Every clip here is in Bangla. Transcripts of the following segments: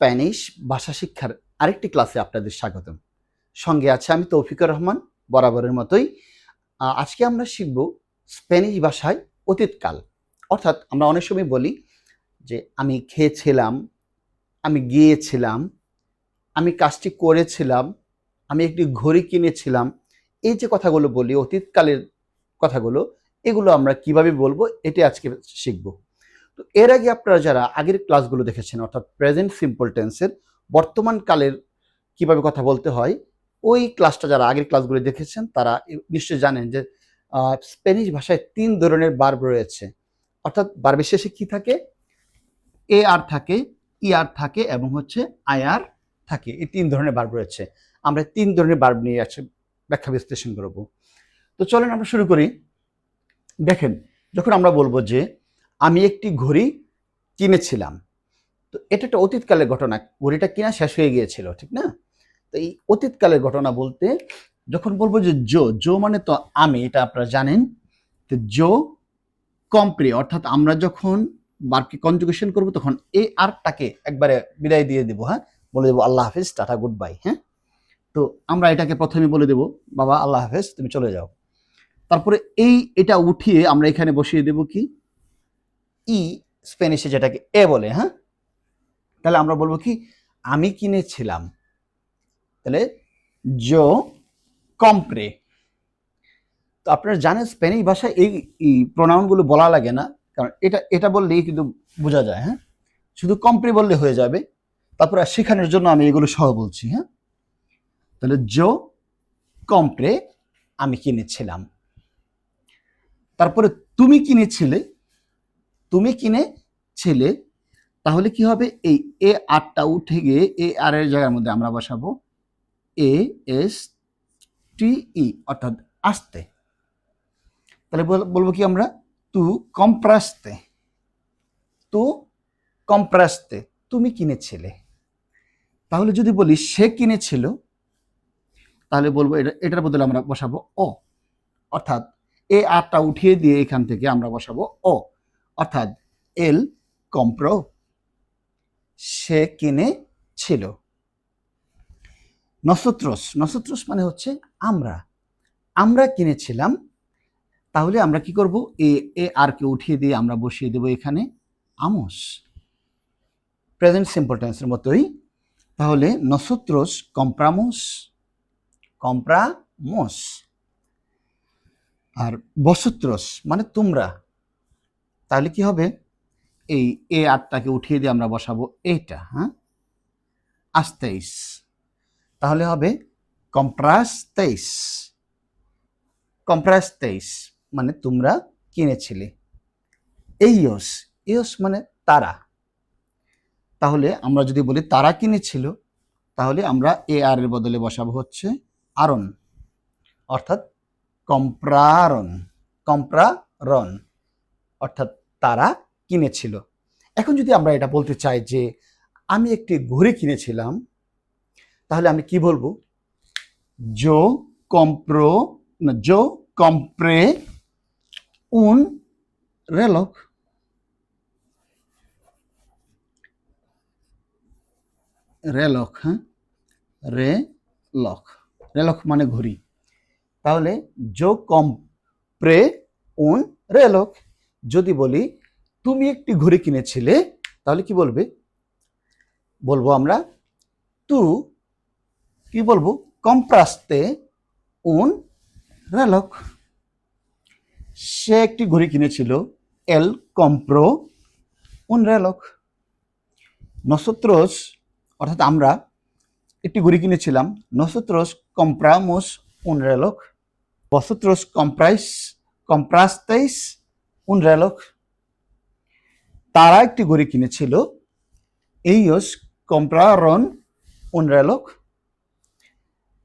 স্প্যানিশ ভাষা শিক্ষার আরেকটি ক্লাসে আপনাদের স্বাগতম। সঙ্গে আছে আমি তৌফিকুর রহমান, বরাবরের মতোই। আজকে আমরা শিখব স্প্যানিশ ভাষায় অতীতকাল। অর্থাৎ আমরা অনেক সময় বলি যে, আমি খেয়েছিলাম, আমি গিয়েছিলাম, আমি কাজটি করেছিলাম, আমি একটি ঘড়ি কিনেছিলাম। এই যে কথাগুলো বলি, অতীতকালের কথাগুলো, এগুলো আমরা কীভাবে বলব, এটি আজকে শিখব। তো এর আগে আপনারা যারা আগের ক্লাসগুলো দেখেছেন, অর্থাৎ প্রেজেন্ট সিম্পল টেন্সের বর্তমান কালের কীভাবে কথা বলতে হয়, ওই ক্লাসটা যারা আগের ক্লাসগুলো দেখেছেন, তারা নিশ্চয়ই জানেন যে স্প্যানিশ ভাষায় তিন ধরনের বার্ব রয়েছে। অর্থাৎ বার্বের শেষে কি থাকে? এ আর থাকে, ই আর থাকে এবং হচ্ছে আই আর থাকে। এই তিন ধরনের বার্ব রয়েছে। আমরা তিন ধরনের বার্ব নিয়ে আছে ব্যাখ্যা বিশ্লেষণ করব। তো চলেন আমরা শুরু করি। দেখেন, যখন আমরা বলব যে একটি ঘড়ি কিনেছিলাম। তো এটা একটা অতীতকালের ঘটনা। ঘড়িটা কিনা শেষ হয়ে গিয়েছিল, ঠিক না? তো এই অতীতকালের ঘটনা বলতে যখন বলব যে জো জো মানে তো আমি, এটা আপনারা জানেন। তো জো কম্প্রি, অর্থাৎ আমরা যখন বারকে কনজুগেশন করব, তখন এই আরটাকে একবারে বিদায় দিয়ে দেবো হ্যাঁ? বলে দেবো, আল্লাহ হাফিজ, টাটা, গুড বাই হ্যাঁ? তো আমরা এটাকে প্রথমে বলে দেবো, বাবা, আল্লাহ হাফেজ, তুমি চলে যাও। তারপরে এই এটা উঠিয়ে আমরা এখানে বসিয়ে দেব কি? ই স্পেনিশে যেটাকে এ বলে হ্যাঁ? তাহলে আমরা বলব কি? আমি কিনেছিলাম। তাহলে জো কম্প্রে। তো আপনারা জানেন স্পেনিশ ভাষায় এই প্রোনাউনগুলো বলা লাগে না, কারণ এটা এটা বললেই কিন্তু বোঝা যায় হ্যাঁ? শুধু কম্প্রে বললে হয়ে যাবে। তারপরে শেখানোর জন্য আমি এগুলো সহ বলছি হ্যাঁ? তাহলে জো কম্প্রে আমি কিনেছিলাম। তারপরে তুমি কিনেছিলে তুমি কিনেছিলে তাহলে কি হবে? এই এ আরটা উঠে গিয়ে এ আর এর জায়গার মধ্যে আমরা বসাবো। এ এস টি ই অর্থাৎ আসতে। তাহলে বল- বলব কি আমরা? তু কম্প্রাস্তে। তু কম্প্রাস্তে, তুমি কিনেছিলে তাহলে যদি বলি সে কিনেছিল তাহলে বলব এটা, এটার বদলে আমরা বসাবো ও অর্থাৎ এ আরটা উঠিয়ে দিয়ে এখান থেকে আমরা বসাবো ও অর্থাৎ এল কম্প্রো সে কিনেছিল নসত্রস নসত্রস মানে হচ্ছে আমরা। আমরা কিনেছিলাম, তাহলে আমরা কি করব? এ এ আর উঠিয়ে দিয়ে আমরা বসিয়ে দেব এখানে। আমস প্রেজেন্ট সিম্পল মতোই। তাহলে নসত্রস কম্প্রামোস কম্প্রামোস আর বসত্রস মানে তোমরা। তাহলে কি হবে? এই এ আটটাকে উঠিয়ে দিয়ে আমরা বসাবো এইটা হ্যাঁ? আস্তেইস। তাহলে হবে কম্প্রাস তেইশ কম্প্রাস তেইশ মানে তোমরা কিনেছিলে। এইয়স ইয়স মানে তারা। তাহলে আমরা যদি বলি তারা কিনেছিল, তাহলে আমরা এ আর এর বদলে বসাবো হচ্ছে আরন, অর্থাৎ কম্প্রারন কম্প্রারন অর্থাৎ তারা কিনেছিল। এখন যদি আমরা এটা বলতে চাই যে আমি একটি ঘড়ি কিনেছিলাম, তাহলে আমি কি বলব? জো কম্প্রো, না জো কম্প্রে উন রেলক। রেলক হ্যাঁ? রে লক রেলক মানে ঘড়ি। তাহলে জো কম্প্রে উন রেলক। যদি বলি, তুমি একটি ঘড়ি কিনেছিলে, তাহলে কি বলবে? বলব আমরা, তু কি বলব? কম্প্রাস্তে উন রেলক। সে একটি ঘড়ি কিনেছিল, এল কম্প্রো উন রেলক। নসত্রস অর্থাৎ আমরা, একটি ঘড়ি কিনেছিলাম নসত্রস কম্প্রামোস উন রেলক বসত্রস কম্প্রাইস কম্প্রাস্তেইস রেলক? তারা একটি ঘড়ি কিনেছিল। এইয়স কম্প্রারন রেলক?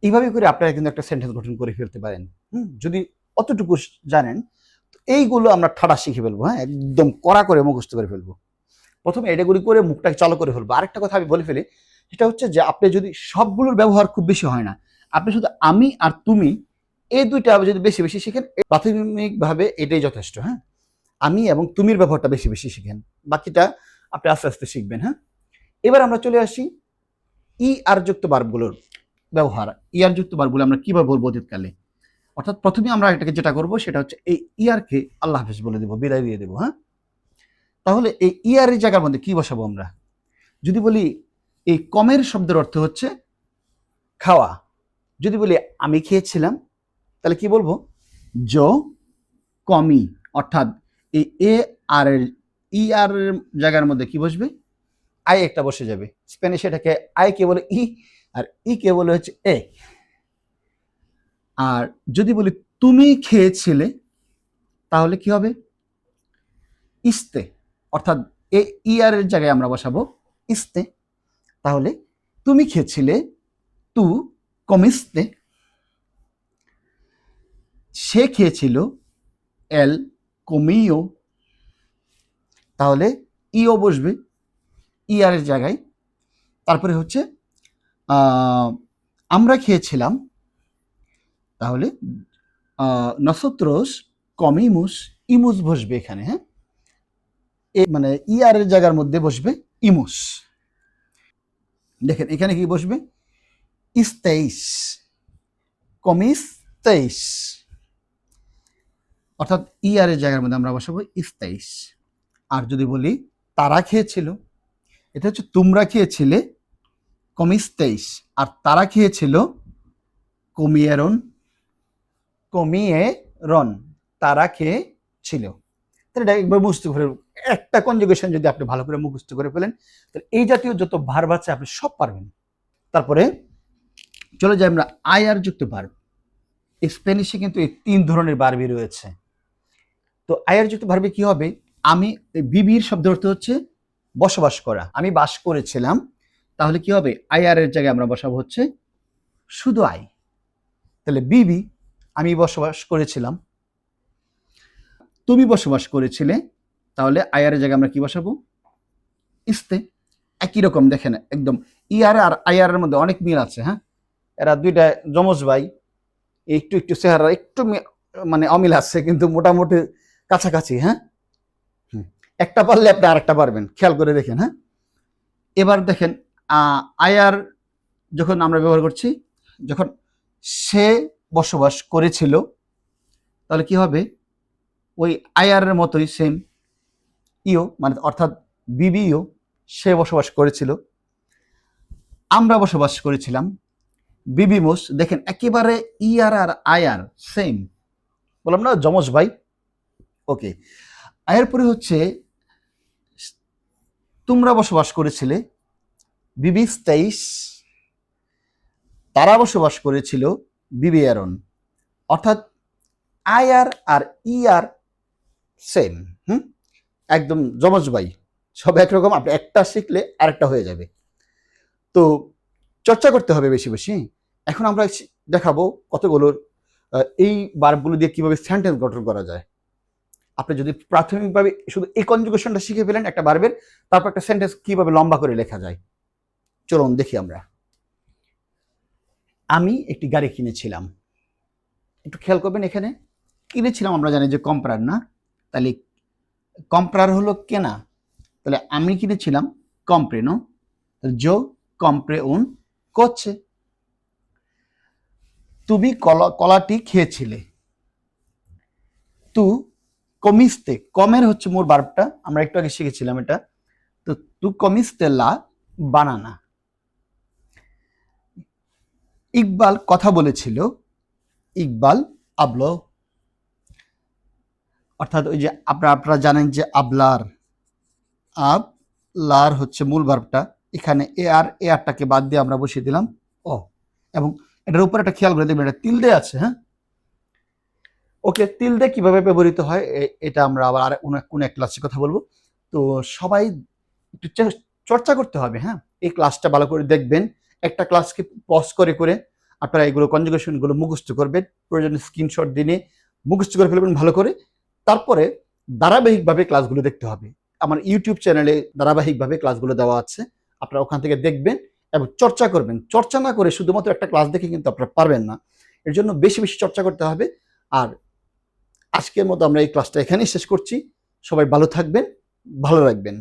এইভাবে করে আপনারা কিন্তু একটা সেন্টেন্স গঠন করে ফেলতে পারেন। যদি অতটুকু জানেন এইগুলো আমরা ঠাড়া শিখে ফেলব হ্যাঁ একদম কড়া করে মুখস্থ করে ফেলব। প্রথমে এটাগুলি করে মুখটাকে চালু করে ফেলব। আরেকটা কথা আমি বলে ফেলি, সেটা হচ্ছে যে আপনি যদি সবগুলোর ব্যবহার খুব বেশি হয় না, আপনি শুধু আমি আর তুমি, এই দুইটা যদি বেশি বেশি শিখেন, প্রাথমিকভাবে এটাই যথেষ্ট হ্যাঁ। আমি এবং তুমির ব্যবহারটা বেশি বেশি শিখেন। বাকিটা আপনি আস্তে আস্তে শিখবেন হ্যাঁ? এবার আমরা চলে আসি ই আর যুক্ত বার্বগুলোর ব্যবহার। ই আর যুক্ত বার্বগুলো আমরা কীভাবে বলব অতীতকালে? অর্থাৎ প্রথমে আমরা এটাকে যেটা করব সেটা হচ্ছে এই ইয়ারকে আল্লাহ হাফেজ বলে দেবো, বিদায় দিয়ে দেবো হ্যাঁ? তাহলে এই ইয়ারের জায়গার মধ্যে কী বসাবো আমরা? যদি বলি এই কমের শব্দের অর্থ হচ্ছে খাওয়া। যদি বলি আমি খেয়েছিলাম, তাহলে কি বলব? জ কমি, অর্থাৎ এই এ, আর এর ই, আর এর জায়গার মধ্যে কি বসবে? আই একটা বসে যাবে। স্প্যানিশ এটাকে আই কে বলে ই, আর ই কে বলে হচ্ছে এ। আর যদি বলি তুমি খেয়েছিলে, তাহলে কি হবে? ইস্তে, অর্থাৎ এ, ই, আর এর জায়গায় আমরা বসাবো ইস্তে। তাহলে তুমি খেয়েছিলে, তু কমিস্তে। সে খেয়েছিল এল কমিও, তাহলে ইও বসবে ইয়ার জায়গায়। তারপরে হচ্ছে আমরা খেয়েছিলাম, তাহলে নসত্রস, কমিমুস, ইমুস বসবে এখানে হ্যাঁ? এ মানে ইয়ার জায়গার মধ্যে বসবে ইমুস। দেখেন, এখানে কি বসবে? ইস্তেইস কমিস তেইশ অর্থাৎ ইয়ার এর জায়গার মধ্যে আমরা বসাবো ইস্তেইশ আর যদি বলি তারা খেয়েছিল, এটা হচ্ছে তোমরা খেয়েছিলে কমিস তেইশ আর তারা খেয়েছিল, কমিয়েরন কমিয়ে রন তারা খেয়েছিল। তাহলে এটা একবার মুখস্থ করে একটা কনজুগেশন যদি আপনি ভালো করে মুখস্থ করে ফেলেন, তাহলে এই জাতীয় যত ভার্ব আছে আপনি সব পারবেন। তারপরে চলে যাই আমরা আয়ার যুক্ত ভার্ব স্প্যানিশে কিন্তু এই তিন ধরনের বারবি রয়েছে। তো আয়ার যুক্ত ভার্বে কি হবে? আমি বিবির শব্দ অর্থ হচ্ছে বসবাস করা। আমি বাস করেছিলাম। তাহলে কি হবে? আয়ার এর জায়গায় আমরা বসাবো হচ্ছে শুধু আই। তাহলে বিবি আমি বসবাস করেছিলাম। তুমি বসবাস করেছিলে। তাহলে আয়ারের জায়গায় আমরা কি বসাবো? ইস্তে। একই রকম দেখেন, একদম ইয়ার আর আয়ারের মধ্যে অনেক মিল আছে হ্যাঁ? এরা দুইটা যমজ ভাই। একটু একটু চেহারা একটু মানে অমিল আছে, কিন্তু মোটামুটি কাছাকাছি হ্যাঁ। একটা পারলে আপনি আরেকটা পারবেন খেয়াল করে দেখেন হ্যাঁ? এবার দেখেন আয়ার যখন আমরা ব্যবহার করছি যখন সে বসবাস করেছিল তাহলে কি হবে? ওই আয়ারের মতোই সেম ইও মানে অর্থাৎ বিবিও সে বসবাস করেছিল। আমরা বসবাস করেছিলাম বিবিমোস দেখেন একেবারে ইয়ার আর আয়ার সেম বললাম না যমজ ভাই? ওকে এরপরে হচ্ছে, তোমরা বসবাস করেছিলে, বিবি তেইশ তারা বসবাস করেছিল বিবিয়ারন অর্থাৎ আয়ার আর ইয়ার সেম, হুম? একদম জমজ ভাই। সব একরকম, আপনি একটা শিখলে আরেকটা হয়ে যাবে। তো চর্চা করতে হবে বেশি বেশি। এখন আমরা দেখাবো কতগুলোর এই বার্বগুলো দিয়ে কীভাবে সেন্টেন্স গঠন করা যায়। আপনি যদি প্রাথমিকভাবে শুধু এই কনজুগেশনটা শিখে ফেলেন একটা বার্বের তারপর একটা সেন্টেন্স কীভাবে লম্বা করে লেখা যায়? চলুন দেখি আমরা। আমি একটি গাড়ি কিনেছিলাম। একটু খেয়াল করবেন এখানে। কিনেছিলাম, আমরা জানি যে কম্প্রার না। তাহলে কম্প্রার হলো কেনা। তাহলে আমি কিনেছিলাম কম্প্রেনো জো কম্প্রে উন করছে। তুমি কলা, কলাটি খেয়েছিলে। তু কমিস্তে, কমের হচ্ছে মোর বার্বটা আমরা একটু আগে শিখেছিলাম এটা। তো তু কমিস্তে লা বানানা। ইকবাল কথা বলেছিল, ইকবাল আবলো। অর্থাৎ ওই যে আপনারা আপনারা জানেন যে আবলার আব লার হচ্ছে মূল ভার্বটা। এখানে এ আর, এ আরটাকে বাদ দিয়ে আমরা বসিয়ে দিলাম ও এবং এটার উপর একটা খেয়াল করে দেখবেন, এটা তিল দিয়ে আছে হ্যাঁ? ওকে তিল দিয়ে কীভাবে ব্যবহৃত হয়? এটা আমরা আবার আর কোনো এক ক্লাসে কথা বলব। তো সবাই একটু চর্চা করতে হবে হ্যাঁ? এই ক্লাসটা ভালো করে দেখবেন। একটা ক্লাসকে পজ করে করে আপনারা এগুলো কনজুগেশনগুলো মুখস্থ করবেন। প্রয়োজনে স্ক্রিনশট দিনে মুখস্থ করে ফেলবেন ভালো করে। তারপরে ধারাবাহিকভাবে ক্লাসগুলো দেখতে হবে। আমার ইউটিউব চ্যানেলে ধারাবাহিকভাবে ক্লাসগুলো দেওয়া আছে। আপনারা ওখান থেকে দেখবেন এবং চর্চা করবেন। চর্চা না করে শুধুমাত্র একটা ক্লাস দেখে কিন্তু আপনারা পারবেন না। এর জন্য বেশি বেশি চর্চা করতে হবে। আর আজকের মতো আমরা এই ক্লাসটা এখানেই শেষ করছি। সবাই ভালো থাকবেন ভালো রাখবেন।